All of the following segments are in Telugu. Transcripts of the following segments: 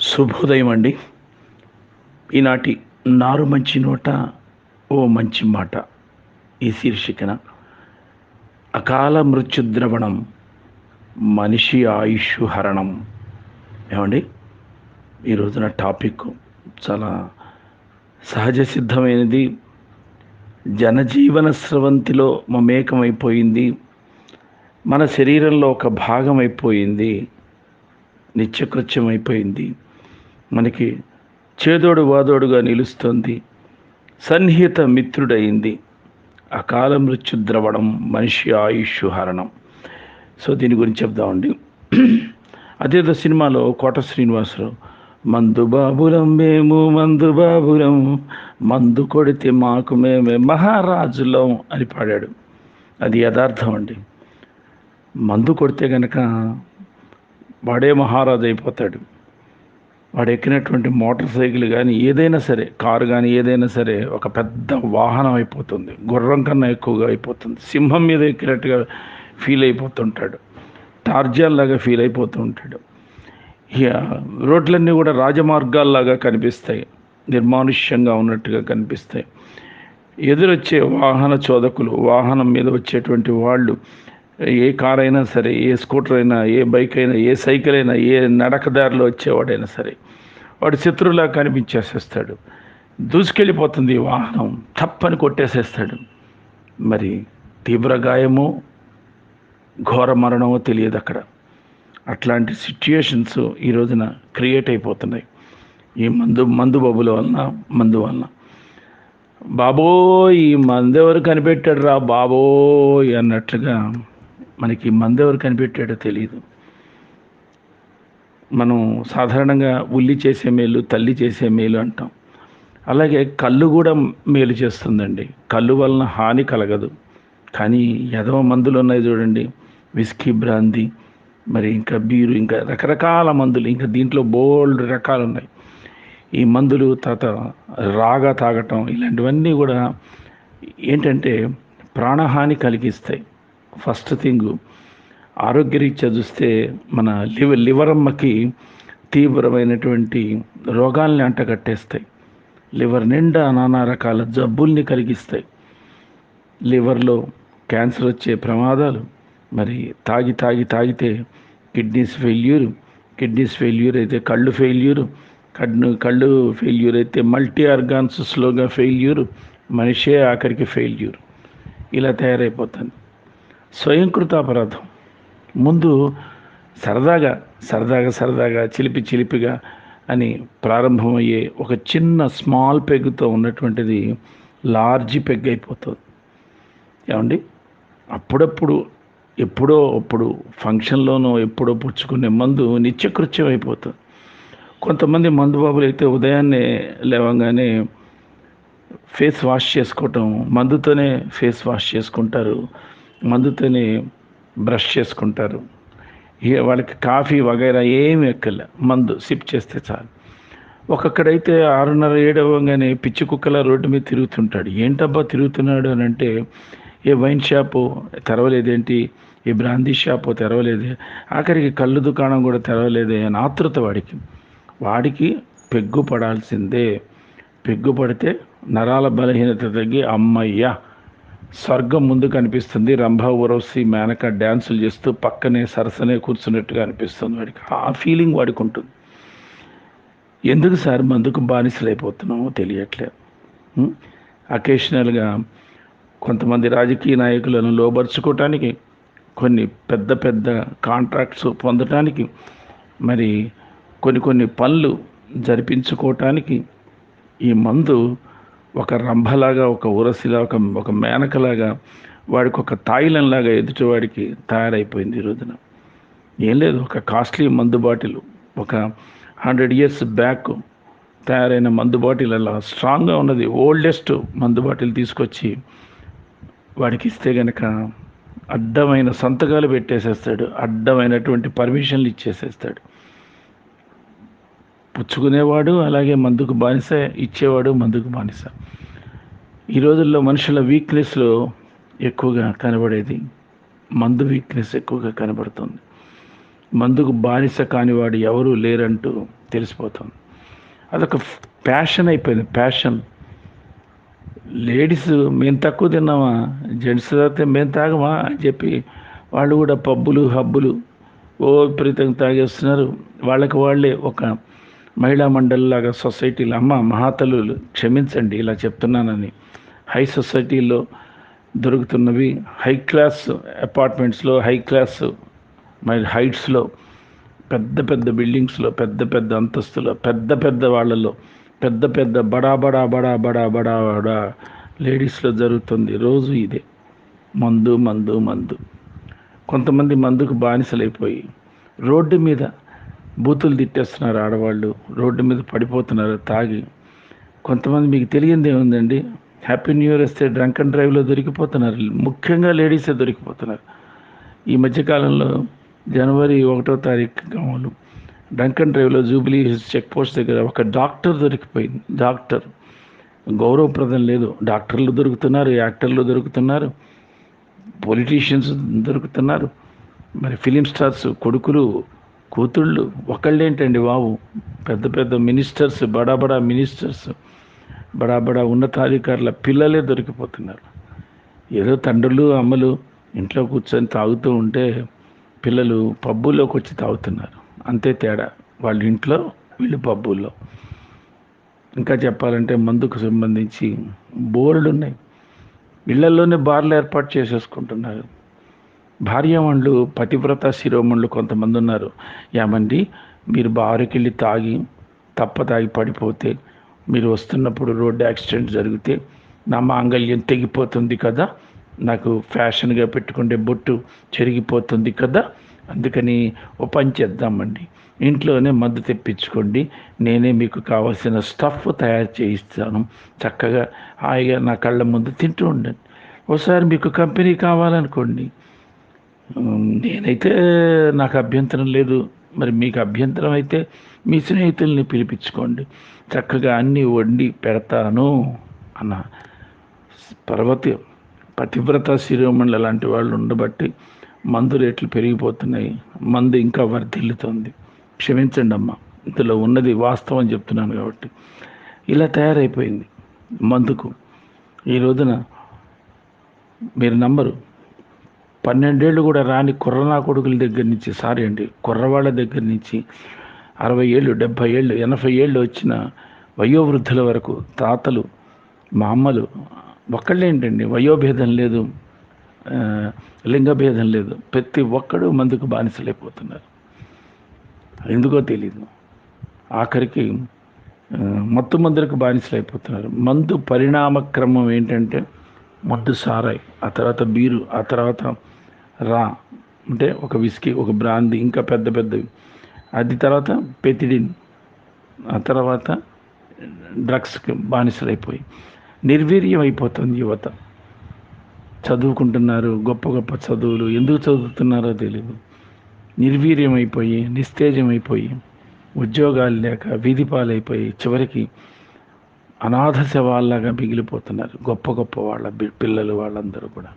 శుభోదయం అండి ఈనాటి నారు మంచి నోట ఓ మంచి మాట. ఈ శీర్షికన అకాల మృత్యుద్రవణం మనిషి ఆయుష్ హరణం. ఏమండి? ఈ రోజున టాపిక్ చాలా సహజ సిద్ధమైనది. జనజీవన స్రవంతిలో మమేకమైపోయింది. మన శరీరంలో ఒక భాగం అయిపోయింది నిత్యకృత్యం అయిపోయింది మనకి చేదోడు వాదోడుగా నిలుస్తుంది. సన్నిహిత మిత్రుడైంది అకాల మృత్యు ద్రవణం మనిషి ఆయుష్ హరణం. సో దీని గురించి చెప్దామండి. అదేదో సినిమాలో కోట శ్రీనివాసరావు మందు బాబులం మేము మందు బాబులం మందు కొడితే మాకు మేమే మహారాజులం అని పాడాడు. అది యథార్థం అండి. మందు కొడితే కనుక వాడే మహారాజు అయిపోతాడు. వాడు ఎక్కినటువంటి మోటార్ సైకిల్ కానీ ఏదైనా సరే కారు కానీ ఏదైనా సరే ఒక పెద్ద వాహనం అయిపోతుంది. గుర్రం కన్నా ఎక్కువగా అయిపోతుంది. సింహం మీద ఎక్కినట్టుగా ఫీల్ అయిపోతుంటాడు. లాగా ఫీల్ అయిపోతూ ఉంటాడు ఇక రోడ్లన్నీ కూడా రాజమార్గాల్లాగా కనిపిస్తాయి. నిర్మానుష్యంగా ఉన్నట్టుగా కనిపిస్తాయి. ఎదురొచ్చే వాహన చోదకులు వాహనం మీద వచ్చేటువంటి వాళ్ళు ఏ కార్ అయినా సరే ఏ స్కూటర్ అయినా ఏ బైక్ అయినా ఏ సైకిల్ అయినా ఏ నడకదారిలో వచ్చేవాడైనా సరే వాడు శత్రువులా కనిపించేసేస్తాడు. దూసుకెళ్ళిపోతుంది వాహనం తప్పని కొట్టేసేస్తాడు. మరి తీవ్ర గాయము ఘోర మరణమో తెలియదు అక్కడ అట్లాంటి సిచ్యుయేషన్స్ ఈ రోజున క్రియేట్ అయిపోతున్నాయి. ఈ మందు మందు బబుల వలన మందు వలన. బాబోయ్ ఈ మందెవరు కనిపెట్టాడు రా బాబోయ్ అన్నట్లుగా మనకి మందెవరు కనిపెట్టాడో తెలియదు మనం సాధారణంగా ఉల్లి చేసే మేలు తల్లి చేసే మేలు అంటాం. అలాగే కళ్ళు కూడా మేలు చేస్తుందండి. కళ్ళు వలన హాని కలగదు. కానీ ఎదవ మందులు ఉన్నాయి చూడండి. విస్కీ బ్రాంది మరి ఇంకా బీరు ఇంకా రకరకాల మందులు ఇంకా దీంట్లో బోల్డ్ రకాలు ఉన్నాయి. ఈ మందులు తర్వాత రాగా తాగటం ఇలాంటివన్నీ కూడా ఏంటంటే ప్రాణహాని కలిగిస్తాయి. ఫస్ట్ థింగ్ ఆరోగ్యరీత్యా చూస్తే మన లివ లివరమ్మకి తీవ్రమైనటువంటి రోగాల్ని అంటగట్టేస్తాయి. లివర్ నిండా నానా రకాల జబ్బుల్ని కలిగిస్తాయి. లివర్లో క్యాన్సర్ వచ్చే ప్రమాదాలు మరి తాగి తాగి తాగితే కిడ్నీస్ ఫెయిల్యూర్ కిడ్నీస్ ఫెయిల్యూర్ అయితే కళ్ళు ఫెయిల్యూర్ కళ్ళు కళ్ళు ఫెయిల్యూర్ అయితే మల్టీ ఆర్గాన్స్ స్లోగా ఫెయిల్యూర్ మనిషే ఆఖరికి ఫెయిల్యూర్. ఇలా తయారైపోతుంది స్వయంకృత అపరాధం. ముందు సరదాగా సరదాగా సరదాగా చిలిపి చిలిపిగా అని ప్రారంభమయ్యే ఒక చిన్న స్మాల్ పెగ్తో ఉన్నటువంటిది లార్జ్ పెగ్ అయిపోతుంది. ఏమండి? అప్పుడప్పుడు ఎప్పుడో అప్పుడు ఫంక్షన్లోనో ఎప్పుడో పుచ్చుకునే మందు నిత్యకృత్యం అయిపోతుంది. కొంతమంది మందు బాబులు అయితే ఉదయాన్నే లేవగానే ఫేస్ వాష్ చేసుకోవటం మందుతోనే ఫేస్ వాష్ చేసుకుంటారు. మందుతోనే బ్రష్ చేసుకుంటారు. ఇక వాళ్ళకి కాఫీ వగైరా ఏమి ఎక్కలే మందు సిప్ చేస్తే చాలు. ఒక్కొక్కడైతే ఆరున్నర ఏడవగానే పిచ్చి కుక్కల రోడ్డు మీద తిరుగుతుంటాడు. ఏంటబ్బా తిరుగుతున్నాడు? అని అంటే ఏ వైన్ షాపు తెరవలేదేంటి? ఏ బ్రాందీ షాపు తెరవలేదే? ఆఖరికి కళ్ళు దుకాణం కూడా తెరవలేదే? అని ఆతృత వాడికి. వాడికి పెగ్గు పడాల్సిందే పెగ్గు పడితే నరాల బలహీనత తగ్గి అమ్మయ్య స్వర్గం ముందు కనిపిస్తుంది. రంభ ఉరవసి మేనక డ్యాన్సులు చేస్తూ పక్కనే సరసనే కూర్చున్నట్టుగా అనిపిస్తుంది వాడికి. ఆ ఫీలింగ్ వాడికి ఉంటుంది. ఎందుకు సార్ మందుకు బానిసలైపోతున్నామో తెలియట్లేదు. అకేషనల్గా కొంతమంది రాజకీయ నాయకులను లోబర్చుకోవటానికి కొన్ని పెద్ద పెద్ద కాంట్రాక్ట్స్ పొందటానికి మరి కొన్ని కొన్ని పనులు జరిపించుకోవటానికి ఈ మందు ఒక రంభలాగా ఒక ఉరసిలా ఒక ఒక మేనకలాగా వాడికి ఒక తాయిలంలాగా ఎదుటివాడికి తయారైపోయింది ఈ రోజున. ఏం లేదు ఒక కాస్ట్లీ మందు బాటిల్ ఒక హండ్రెడ్ ఇయర్స్ బ్యాక్ తయారైన మందు బాటిల్ అలా స్ట్రాంగ్గా ఉన్నది ఓల్డెస్ట్ మందు బాటిల్ తీసుకొచ్చి వాడికి ఇస్తే గనక అడ్డమైన సంతకాలు పెట్టేసేస్తాడు అడ్డమైనటువంటి పర్మిషన్లు ఇచ్చేసేస్తాడు. పుచ్చుకునేవాడు అలాగే మందుకు బానిస ఇచ్చేవాడు మందుకు బానిస. ఈ రోజుల్లో మనుషుల వీక్నెస్లో ఎక్కువగా కనబడేది మందు వీక్నెస్ ఎక్కువగా కనబడుతుంది. మందుకు బానిస కానివాడు ఎవరూ లేరంటూ తెలిసిపోతుంది. అదొక ప్యాషన్ అయిపోయింది ప్యాషన్ లేడీస్ మేము తక్కువ తిన్నామా? జెంట్స్ తాగితే మేము తాగమా? అని చెప్పి వాళ్ళు కూడా పబ్బులు హబ్బులు ఓ విపరీతంగా తాగేస్తున్నారు. వాళ్ళకి వాళ్ళే ఒక మహిళా మండలిలాగా సొసైటీలో అమ్మ మహాతలు క్షమించండి ఇలా చెప్తున్నానని. హై సొసైటీలో దొరుకుతున్నవి హై క్లాస్ అపార్ట్మెంట్స్లో హై క్లాస్ మరి హైట్స్లో పెద్ద పెద్ద బిల్డింగ్స్లో పెద్ద పెద్ద అంతస్తులో పెద్ద పెద్ద వాళ్ళలో పెద్ద పెద్ద బడా బడా బడా బడా బడా బడా లేడీస్లో జరుగుతుంది. రోజు ఇదే. మందు మందు మందు. కొంతమంది మందుకు బానిసలైపోయి రోడ్డు మీద బూతులు తిట్టేస్తున్నారు ఆడవాళ్ళు రోడ్డు మీద పడిపోతున్నారు తాగి. కొంతమంది మీకు తెలియంది ఏముందండి హ్యాపీ న్యూ ఇయర్ వస్తే డ్రంక్ అండ్ డ్రైవ్లో దొరికిపోతున్నారు ముఖ్యంగా లేడీసే దొరికిపోతున్నారు. ఈ మధ్యకాలంలో జనవరి ఒకటో తారీఖు వాళ్ళు డ్రంక్ అండ్ డ్రైవ్లో జూబ్లీ హిల్స్ చెక్ పోస్ట్ దగ్గర ఒక డాక్టర్ దొరికిపోయింది డాక్టర్. గౌరవప్రదం లేదు డాక్టర్లు దొరుకుతున్నారు యాక్టర్లు దొరుకుతున్నారు పొలిటీషియన్స్ దొరుకుతున్నారు. మరి ఫిలిం స్టార్స్ కొడుకులు కూతుళ్ళు ఒకళ్ళేంటండి బాబు? పెద్ద పెద్ద మినిస్టర్స్ బడా బడా మినిస్టర్స్ బడా బడా ఉన్నతాధికారుల పిల్లలే దొరికిపోతున్నారు. ఏదో తండ్రులు అమ్మలు ఇంట్లో కూర్చొని తాగుతూ ఉంటే పిల్లలు పబ్బుల్లోకి వచ్చి తాగుతున్నారు. అంతే తేడా. వాళ్ళ ఇంట్లో వీళ్ళు పబ్బుల్లో. ఇంకా చెప్పాలంటే మందుకు సంబంధించి బోర్డులు ఉన్నాయి ఇళ్ళలోనే బార్లు ఏర్పాటు చేసేసుకుంటున్నారు. భార్యామణులు పతివ్రత శిరోమణులు కొంతమంది ఉన్నారు. ఏమండి? మీరు బారుకెళ్ళి తాగి తప్ప తాగి పడిపోతే మీరు వస్తున్నప్పుడు రోడ్డు యాక్సిడెంట్ జరిగితే నా మాంగళ్యం తెగిపోతుంది కదా? నాకు ఫ్యాషన్గా పెట్టుకుంటే బొట్టు చెరిగిపోతుంది కదా? అందుకని ఓ పని చేద్దామండి. ఇంట్లోనే మందు తెప్పించుకోండి. నేనే మీకు కావాల్సిన స్టఫ్ తయారు చేయిస్తాను. చక్కగా హాయిగా నా కళ్ళ ముందు తింటూ ఉండండి. ఒకసారి మీకు కంపెనీ కావాలనుకోండి. నేనైతే నాకు అభ్యంతరం లేదు. మరి మీకు అభ్యంతరం అయితే మీ స్నేహితుల్ని పిలిపించుకోండి. చక్కగా అన్నీ వండి పెడతాను అన్న పర్వతి పతివ్రత శిరోమణులు లాంటి వాళ్ళు ఉండబట్టి మందు రేట్లు పెరిగిపోతున్నాయి. మందు ఇంకా వర్ధిల్లుతోంది. క్షమించండి అమ్మ ఇందులో ఉన్నది వాస్తవం చెప్తున్నాను కాబట్టి. ఇలా తయారైపోయింది మందుకు. ఈ రోజున మీరు నంబరు పన్నెండేళ్ళు కూడా రాని కుర్రనా కొడుకుల దగ్గర నుంచి సారీ అండి కుర్రవాళ్ళ దగ్గర నుంచి అరవై ఏళ్ళు డెబ్భై ఏళ్ళు ఎనభై ఏళ్ళు వచ్చిన వయోవృద్ధుల వరకు తాతలు మా అమ్మలు ఒక్కళ్ళేంటండి వయోభేదం లేదు లింగభేదం లేదు ప్రతి ఒక్కడు మందుకు బానిసలైపోతున్నారు. ఎందుకో తెలియదు ఆఖరికి మత్తు మందులకు బానిసలైపోతున్నారు. మందు పరిణామ క్రమం ఏంటంటే ముందు సారాయి. ఆ తర్వాత బీరు ఆ తర్వాత రా. అంటే ఒక విస్కీ ఒక బ్రాంది ఇంకా పెద్ద పెద్దవి. అది తర్వాత పెతిడిన్. ఆ తర్వాత డ్రగ్స్కి బానిసలైపోయి. నిర్వీర్యం అయిపోతుంది యువత. చదువుకుంటున్నారు గొప్ప గొప్ప చదువులు. ఎందుకు చదువుతున్నారో తెలియదు నిర్వీర్యం అయిపోయి నిస్తేజం అయిపోయి ఉద్యోగాలు లేక వీధి పాలైపోయి చివరికి అనాథ శవాల్లాగా మిగిలిపోతున్నారు. గొప్ప గొప్ప వాళ్ళ పిల్లలు వాళ్ళందరూ కూడా.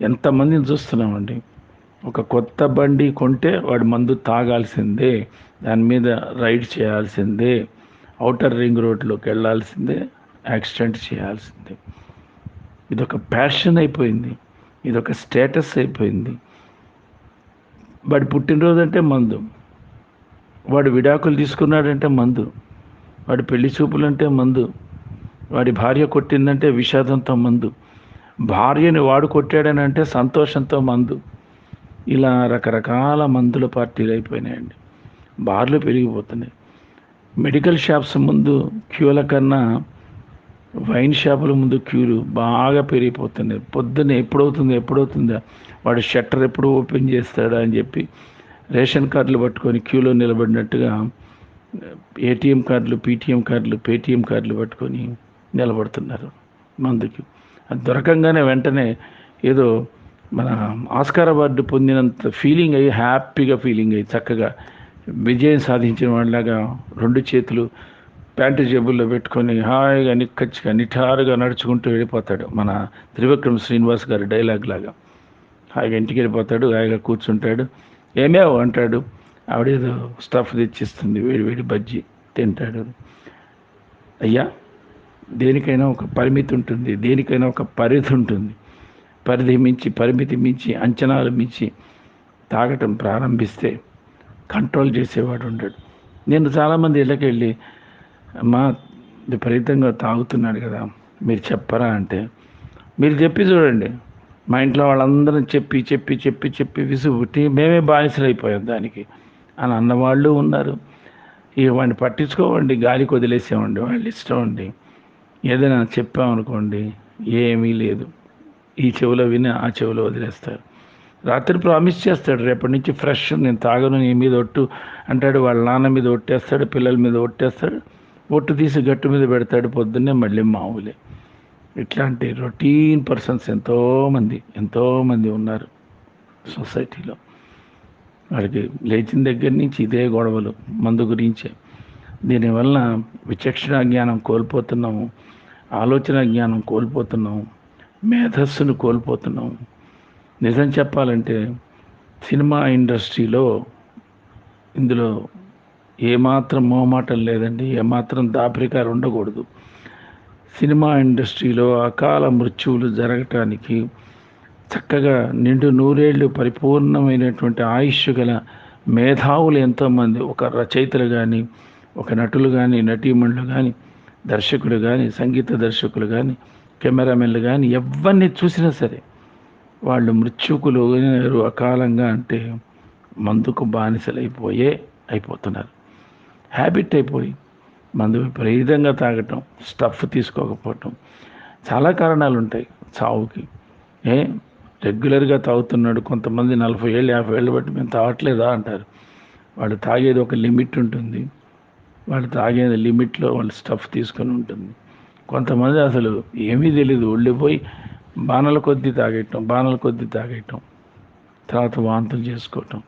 ఎంతమందిని చూస్తున్నామండి? ఒక కొత్త బండి కొంటే వాడు మందు తాగాల్సిందే దాని మీద రైడ్ చేయాల్సిందే అవుటర్ రింగ్ రోడ్లోకి వెళ్ళాల్సిందే యాక్సిడెంట్ చేయాల్సిందే. ఇదొక ప్యాషన్ అయిపోయింది. ఇదొక స్టేటస్ అయిపోయింది. వాడి పుట్టినరోజు అంటే మందు. వాడు విడాకులు తీసుకున్నాడంటే మందు. వాడి పెళ్ళి చూపులంటే మందు. వాడి భార్య కొట్టిందంటే విషాదంతో మందు. భార్యని వాడు కొట్టాడని అంటే సంతోషంతో మందు. ఇలా రకరకాల మందుల పార్టీలు అయిపోయినాయండి. బార్లు పెరిగిపోతున్నాయి. మెడికల్ షాప్స్ ముందు క్యూల కన్నా వైన్ షాపుల ముందు క్యూలు బాగా పెరిగిపోతున్నాయి. పొద్దున్న ఎప్పుడవుతుంది ఎప్పుడవుతుందా? వాడు షట్టర్ ఎప్పుడు ఓపెన్ చేస్తాడా అని చెప్పి రేషన్ కార్డులు పట్టుకొని క్యూలో నిలబడినట్టుగా ఏటీఎం కార్డులు పీటీఎం కార్డులు పేటీఎం కార్డులు పట్టుకొని నిలబడుతున్నారు మందుకి. అది దొరకంగానే వెంటనే ఏదో మన ఆస్కార్ అవార్డు పొందినంత ఫీలింగ్ అయ్యి హ్యాపీగా ఫీలింగ్ అయ్యి చక్కగా విజయం సాధించిన వాళ్ళలాగా రెండు చేతులు ప్యాంటు జేబుల్లో పెట్టుకొని హాయిగా నిక్కచ్చిగా నిఠారుగా నడుచుకుంటూ వెళ్ళిపోతాడు మన త్రివిక్రమ్ శ్రీనివాస్ గారి డైలాగ్ లాగా. హాయిగా ఇంటికి వెళ్ళిపోతాడు హాయిగా కూర్చుంటాడు. ఏమేవో అంటాడు? ఆవిడేదో స్టఫ్ తెచ్చిస్తుంది వేడి వేడి బజ్జీ తింటాడు. అయ్యా దేనికైనా ఒక పరిమితి ఉంటుంది దేనికైనా ఒక పరిధి ఉంటుంది. పరిధి మించి పరిమితి మించి అంచనాలు మించి తాగటం ప్రారంభిస్తే కంట్రోల్ చేసేవాడు ఉండడు. నేను చాలామంది ఇళ్ళకెళ్ళి మా విపరీతంగా తాగుతున్నాడు కదా మీరు చెప్పరా? అంటే మీరు చెప్పి చూడండి. మా ఇంట్లో వాళ్ళందరం చెప్పి చెప్పి చెప్పి చెప్పి విసుగు పుట్టి మేమే బానిసలు అయిపోయాం దానికి. అని అన్నవాళ్ళు ఉన్నారు. ఇక వాడిని పట్టించుకోవండి గాలికి వదిలేసేవండి వాళ్ళు ఇష్టం అండి. ఏదైనా చెప్పామనుకోండి ఏమీ లేదు. ఈ చెవిలో విని ఆ చెవిలో వదిలేస్తారు. రాత్రి ప్రామిస్ చేస్తాడు రేపటి నుంచి ఫ్రెష్ నేను తాగను నీ మీద ఒట్టు అంటాడు వాళ్ళ నాన్న మీద ఒట్టేస్తాడు పిల్లల మీద ఒట్టేస్తాడు ఒట్టు తీసి గట్టు మీద పెడతాడు పొద్దున్నే మళ్ళీ మామూలే. ఇట్లాంటి రొటీన్ పర్సన్స్ ఎంతోమంది ఎంతోమంది ఉన్నారు సొసైటీలో. వాడికి లేచిన దగ్గర నుంచి ఇదే గొడవలు మందు గురించే. దీనివల్ల విచక్షణ జ్ఞానం కోల్పోతున్నాము ఆలోచన జ్ఞానం కోల్పోతున్నాము మేధస్సును కోల్పోతున్నాము. నిజం చెప్పాలంటే సినిమా ఇండస్ట్రీలో ఇందులో ఏమాత్రం మోమాటం లేదండి ఏమాత్రం దాపరికారు ఉండకూడదు. సినిమా ఇండస్ట్రీలో అకాల మృత్యువులు జరగటానికి చక్కగా నిండు నూరేళ్ళు పరిపూర్ణమైనటువంటి ఆయుష్ గల మేధావులు ఎంతోమంది ఒక రచయితలు కానీ ఒక నటులు కానీ నటీమణులు కానీ దర్శకులు కానీ సంగీత దర్శకులు కానీ కెమెరామెన్లు కానీ ఎవరిని చూసినా సరే వాళ్ళు మృత్యుకులు అకాలంగా అంటే మందుకు బానిసలైపోయే అయిపోతున్నారు. హ్యాబిట్ అయిపోయి మందు విపరీతంగా తాగటం స్టఫ్ తీసుకోకపోవటం చాలా కారణాలు ఉంటాయి చావుకి ఏ? రెగ్యులర్గా తాగుతున్నాడు. కొంతమంది నలభై ఏళ్ళు యాభై ఏళ్ళు బట్టి మేము తాగట్లేదా అంటారు. వాళ్ళు తాగేది ఒక లిమిట్ ఉంటుంది. వాళ్ళు తాగేది లిమిట్లో వాళ్ళు స్టఫ్ తీసుకొని ఉంటుంది. కొంతమంది అసలు ఏమీ తెలియదు ఒళ్ళిపోయి బాణల కొద్దీ తాగేయటం బాణల కొద్దీ తాగేయటం తర్వాత వాంతులు చేసుకోవటం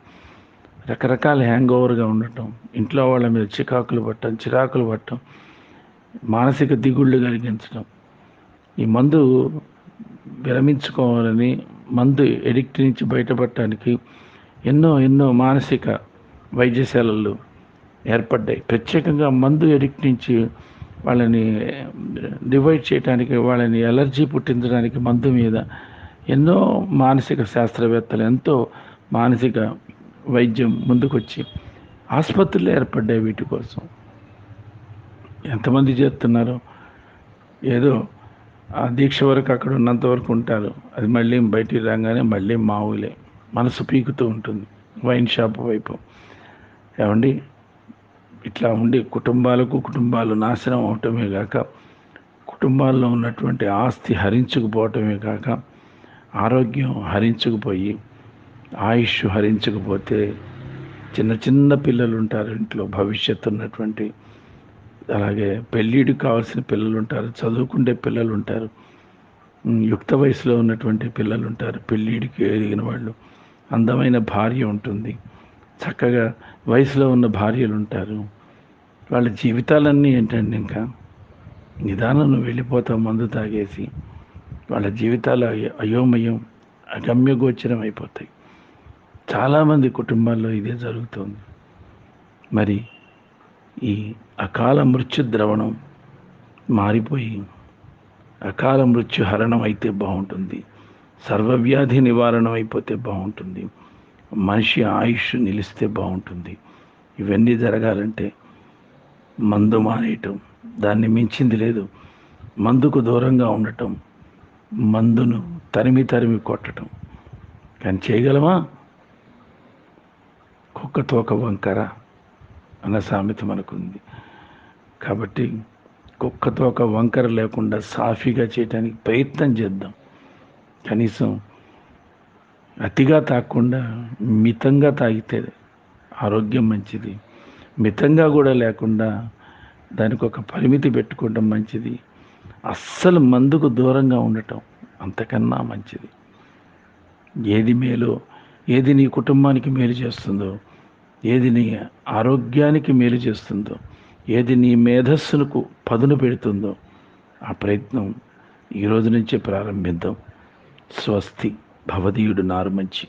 రకరకాల హ్యాంగ్ ఓవర్గా ఉండటం ఇంట్లో వాళ్ళ మీద చికాకులు పట్టడం చిరాకులు పట్టడం మానసిక దిగుళ్ళు కలిగించడం. ఈ మందు విరమించుకోవాలని మందు ఎడిక్ట్ నుంచి బయటపడటానికి ఎన్నో ఎన్నో మానసిక వైద్యశాలలు ఏర్పడ్డాయి. ప్రత్యేకంగా మందు ఎడిక్ట్ నుంచి వాళ్ళని డివైడ్ చేయడానికి వాళ్ళని ఎలర్జీ పుట్టించడానికి మందు మీద ఎన్నో మానసిక శాస్త్రవేత్తలు ఎంతో మానసిక వైద్యం ముందుకొచ్చి ఆసుపత్రులు ఏర్పడ్డాయి వీటి కోసం. ఎంతమంది చేస్తున్నారో ఏదో ఆ దీక్ష వరకు అక్కడ ఉన్నంత వరకు ఉంటారు. అది మళ్ళీ బయటికి రాగానే మళ్ళీ మావులే. మనసు పీకుతూ ఉంటుంది. వైన్ షాప్ వైపు. ఏమండి? ఇట్లా ఉండి కుటుంబాలకు కుటుంబాలు నాశనం అవటమే కాక కుటుంబాల్లో ఉన్నటువంటి ఆస్తి హరించుకుపోవటమే కాక ఆరోగ్యం హరించుకుపోయి ఆయుష్ హరించకపోతే చిన్న చిన్న పిల్లలు ఉంటారు ఇంట్లో. భవిష్యత్తు ఉన్నటువంటి అలాగే పెళ్ళిడికి కావాల్సిన పిల్లలు ఉంటారు చదువుకుండే పిల్లలు ఉంటారు యుక్త వయసులో ఉన్నటువంటి పిల్లలు ఉంటారు పెళ్ళిడికి ఎదిగిన వాళ్ళు. అందమైన భార్య ఉంటుంది. చక్కగా వయసులో ఉన్న భార్యలు ఉంటారు వాళ్ళ జీవితాలన్నీ ఏంటండి ఇంకా? నిదానం వెళ్ళిపోతాం మందు తాగేసి. వాళ్ళ జీవితాలు అయోమయం అగమ్యగోచరం అయిపోతాయి. చాలామంది కుటుంబాల్లో ఇదే జరుగుతుంది. మరి ఈ అకాల మృత్యు ద్రవణం మారిపోయి అకాల మృత్యు హరణం అయితే బాగుంటుంది. సర్వవ్యాధి నివారణం అయిపోతే బాగుంటుంది. మనిషి ఆయుష్ నిలిస్తే బాగుంటుంది. ఇవన్నీ జరగాలంటే మందు మానేయటం దాన్ని మించింది లేదు. మందుకు దూరంగా ఉండటం మందును తరిమి తరిమి కొట్టడం కానీ చేయగలమా? కుక్క తోక వంకర అన్న సామెత మనకుంది. కాబట్టి కుక్కతో ఒక వంకర లేకుండా సాఫీగా చేయడానికి ప్రయత్నం చేద్దాం. కనీసం అతిగా తాగకుండా మితంగా తాగితే ఆరోగ్యం మంచిది. మితంగా కూడా లేకుండా దానికి ఒక పరిమితి పెట్టుకోవడం మంచిది. అస్సలు మందుకు దూరంగా ఉండటం అంతకన్నా మంచిది. ఏది మేలో ఏది నీ కుటుంబానికి మేలు చేస్తుందో ఏది నీ ఆరోగ్యానికి మేలు చేస్తుందో ఏది నీ మేధస్సునకు పదును పెడుతుందో ఆ ప్రయత్నం ఈ రోజు నుంచే ప్రారంభిద్దాం. స్వస్తి. భవదీయుడు నారు మంచి.